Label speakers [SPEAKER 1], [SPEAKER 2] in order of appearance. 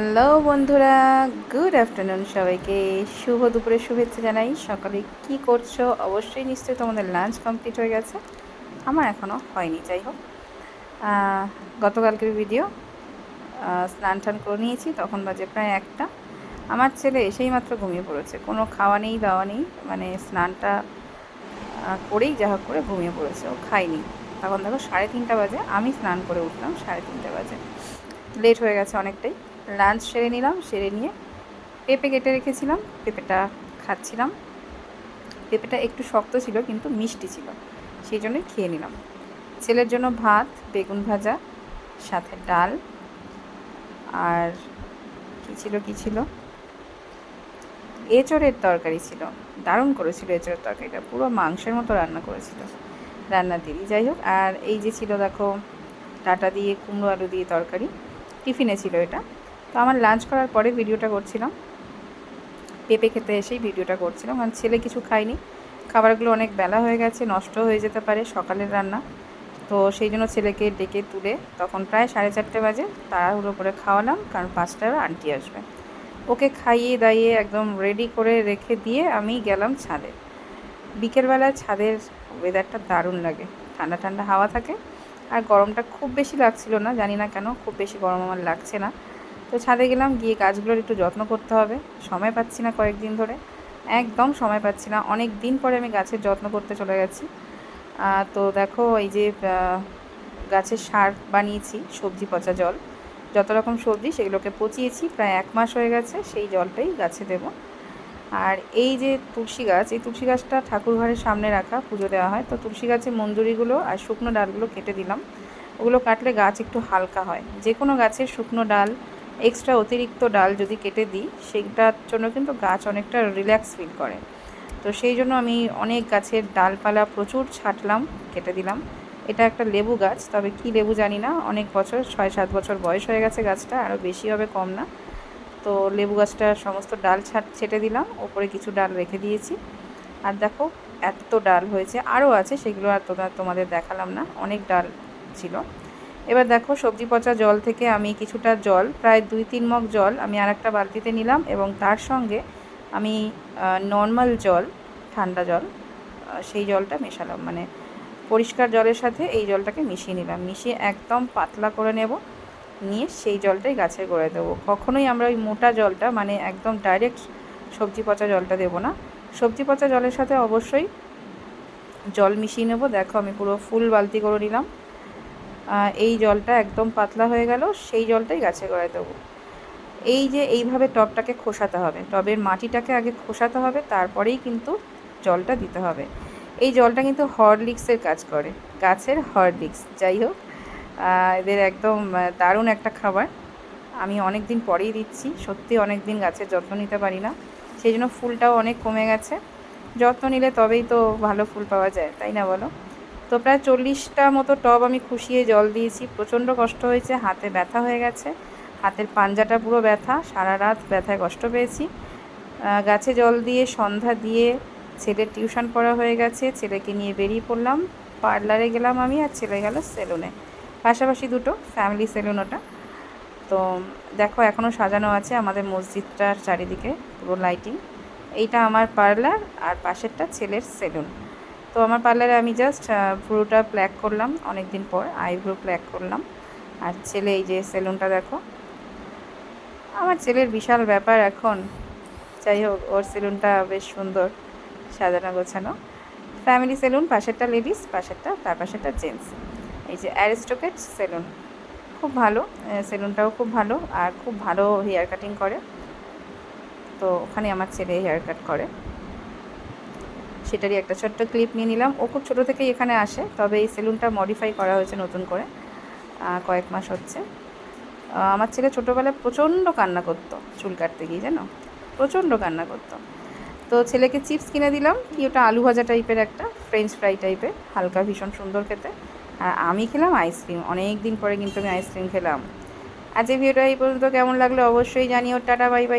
[SPEAKER 1] Hello বন্ধুরা, good afternoon সবাইকে। শুভ দুপুরের শুভেচ্ছা জানাই। সকালে কি করছ? অবশ্যই নিশ্চয়ই তোমাদের লাঞ্চ কমপ্লিট হয়ে গেছে। আমার এখনও হয়নি, যাই হোক। গতকালকের ভিডিও স্নান টান করে নিয়েছি, তখন বাজে প্রায় একটা। আমার ছেলে এসেই মাত্র ঘুমিয়ে পড়েছে। কোনো খাওয়া নেই, দাওয়া নেই। মানে স্নানটা করেই যা হোক করে ঘুমিয়ে পড়েছে। ও খায়নি। তখন দেখো সাড়ে তিনটা বাজে। আমি স্নান করে উঠলাম সাড়ে তিনটা বাজে। লেট হয়ে গেছে অনেকটাই। লাঞ্চ সেরে নিলাম, সেরে নিয়ে পেঁপে কেটে রেখেছিলাম, পেঁপেটা খাচ্ছিলাম। পেঁপেটা একটু শক্ত ছিল, কিন্তু মিষ্টি ছিল, সেই জন্যই খেয়ে নিলাম। ছেলের জন্য ভাত, বেগুন ভাজা, সাথে ডাল, আর কী ছিল কী ছিল? এঁচড়ের তরকারি ছিল, দারুণ করেছিল এঁচড়ের তরকারিটা, পুরো মাংসের মতো রান্না করেছিল রান্নার দিদি। যাই হোক, আর এই যে ছিল, দেখো, ডাটা দিয়ে, কুমড়ো আলু দিয়ে তরকারি, টিফিনে ছিল এটা। তো আমার লাঞ্চ করার পরে ভিডিওটা করছিলাম। পেঁপে খেতে এসেই ভিডিওটা করছিলাম। কারণ ছেলে কিছু খায়নি। খাবারগুলো অনেক বেলা হয়ে গেছে, নষ্ট হয়ে যেতে পারে সকালের রান্না। তো সেই জন্য ছেলেকে ডেকে তুলে তখন প্রায় সাড়ে চারটে বাজে তাড়াহুড়ো করে খাওয়ালাম। কারণ পাঁচটায় আন্টি আসবে। ওকে খাইয়ে দাইয়ে একদম রেডি করে রেখে দিয়ে আমি গেলাম ছাদে। বিকেলবেলা ছাদের ওয়েদারটা দারুণ লাগে। ঠান্ডা ঠান্ডা হাওয়া থাকে। আর গরমটা খুব বেশি লাগছিল না, জানি না কেন, খুব বেশি গরম আমার লাগছে না। তো ছাদে গেলাম, গিয়ে গাছগুলোর একটু যত্ন করতে হবে। সময় পাচ্ছি না কয়েকদিন ধরে। একদম সময় পাচ্ছি না। অনেক দিন পরে আমি গাছের যত্ন করতে চলে গেছি। তো দেখো এই যে গাছের সার বানিয়েছি, সবজি পচা জল। যত রকম সবজি সেগুলোকে পচিয়েছি, প্রায় এক মাস হয়ে গেছে, সেই জলটাই গাছে দেব। আর এই যে তুলসী গাছ, এই তুলসী গাছটা ঠাকুর ঘরের সামনে রাখা, পুজো দেওয়া হয়। তো তুলসী গাছের মঞ্জুরিগুলো আর শুকনো ডালগুলো কেটে দিলাম। ওগুলো কাটলে গাছ একটু হালকা হয়। যে কোনো গাছের শুকনো ডাল এক্সট্রা অতিরিক্ত ডাল যদি কেটে দিই, সেইটার জন্য কিন্তু গাছ অনেকটা রিল্যাক্স ফিল করে। তো সেই জন্য আমি অনেক গাছের ডালপালা প্রচুর ছাঁটলাম, কেটে দিলাম। এটা একটা লেবু গাছ, তবে কি লেবু জানি না, অনেক বছর, ছয় সাত বছর বয়স হয়ে গেছে গাছটা আরও বেশি হবে কম না। তো লেবু গাছটার সমস্ত ডাল ছাট, ছেটে দিলাম, ওপরে কিছু ডাল রেখে দিয়েছি। আর দেখো, এত ডাল হয়েছে আরও আছে, সেগুলো আর তোমাদের দেখালাম না, অনেক ডাল ছিল। এবার দেখো সবজি পচা জল থেকে আমি কিছুটা জল, প্রায় দুই তিন মগ জল আমি আর একটা বালতিতে নিলাম এবং তার সঙ্গে আমি নর্মাল জল, ঠান্ডা জল সেই জলটা মেশালাম। মানে পরিষ্কার জলের সাথে এই জলটাকে মিশিয়ে নিলাম। মিশিয়ে একদম পাতলা করে নেব। নিয়ে সেই জলটাই গাছের গোড়ায় দেবো। কখনোই আমরা ওই মোটা জলটা মানে একদম ডাইরেক্ট সবজি পচা জলটা দেবো না। সবজি পচা জলের সাথে অবশ্যই জল মিশিয়ে নেব। দেখো আমি পুরো ফুল বালতি করে নিলাম। এই জলটা একদম পাতলা হয়ে গেল, সেই জলটাই গাছে গড়ায় দেবো। এই যে এইভাবে টবটাকে খোসাতে হবে, টবের মাটিটাকে আগে খোসাতে হবে, তারপরেই কিন্তু জলটা দিতে হবে। এই জলটা কিন্তু হরলিক্সের কাজ করে, গাছের হরলিক্স। যাই হোক এদের একদম দারুণ একটা খাবার। আমি অনেক দিন পরেই দিচ্ছি, সত্যি অনেক দিন গাছের যত্ন নিতে পারি না, সেই জন্য ফুলটাও অনেক কমে গেছে। যত্ন নিলে তবেই তো ভালো ফুল পাওয়া যায়, তাই না বলো? তো প্রায় চল্লিশটা মতো টব আমি খুশিয়ে জল দিয়েছি। প্রচণ্ড কষ্ট হয়েছে, হাতে ব্যথা হয়ে গেছে। হাতের পাঞ্জাটা পুরো ব্যথা, সারা রাত ব্যথায় কষ্ট পেয়েছি। গাছে জল দিয়ে, সন্ধ্যা দিয়ে ছেলের টিউশন পড়া হয়ে গেছে। ছেলেকে নিয়ে বেরিয়ে পড়লাম। পার্লারে গেলাম আমি আর ছেলে গেল সেলুনে। পাশাপাশি দুটো ফ্যামিলি সেলুন ওটা। তো দেখো এখনও সাজানো আছে আমাদের মসজিদটার চারিদিকে পুরো লাইটিং। এইটা আমার পার্লার আর পাশেরটা ছেলের সেলুন। তো আমার পার্লারে আমি জাস্ট পুরোটা প্ল্যাক করলাম অনেক দিন পর আইব্রো প্ল্যাক করলাম। আর ছেলে এই যে সেলুনটা দেখো, আমার ছেলের বিশাল ব্যাপার এখন। যাই হোক, ওর সেলুনটা বেশ সুন্দর, সাজানো গোছানো। ফ্যামিলি সেলুন পাশেরটা লেডিস পাশেরটা, তার পাশেরটা জেন্টস এই যে অ্যারিস্টোকেট সেলুন খুব ভালো সেলুনটাও খুব ভালো, আর খুব ভালো হেয়ার কাটিং করে। তো ওখানে আমার ছেলে হেয়ার কাট করে। সেটারই একটা ছোট্ট ক্লিপ নিয়ে নিলাম। ও খুব ছোটো থেকেই এখানে আসে, তবে এই সেলুনটা মডিফাই করা হয়েছে নতুন করে কয়েক মাস হচ্ছে। আমার ছেলে ছোটোবেলায় প্রচণ্ড কান্না করতো চুল কাটতে গিয়ে, জানো? প্রচণ্ড কান্না করতো। তো ছেলেকে চিপস কিনে দিলাম, কি ওটা আলু ভাজা টাইপের একটা ফ্রেঞ্চ ফ্রাই টাইপের হালকা, ভীষণ সুন্দর খেতে। আর আমি খেলাম আইসক্রিম অনেক দিন পরে কিন্তু আমি আইসক্রিম খেলাম। আজ এই ভিডিওটা এই পর্যন্ত, কেমন লাগল অবশ্যই জানিও, টাটা বাই বাই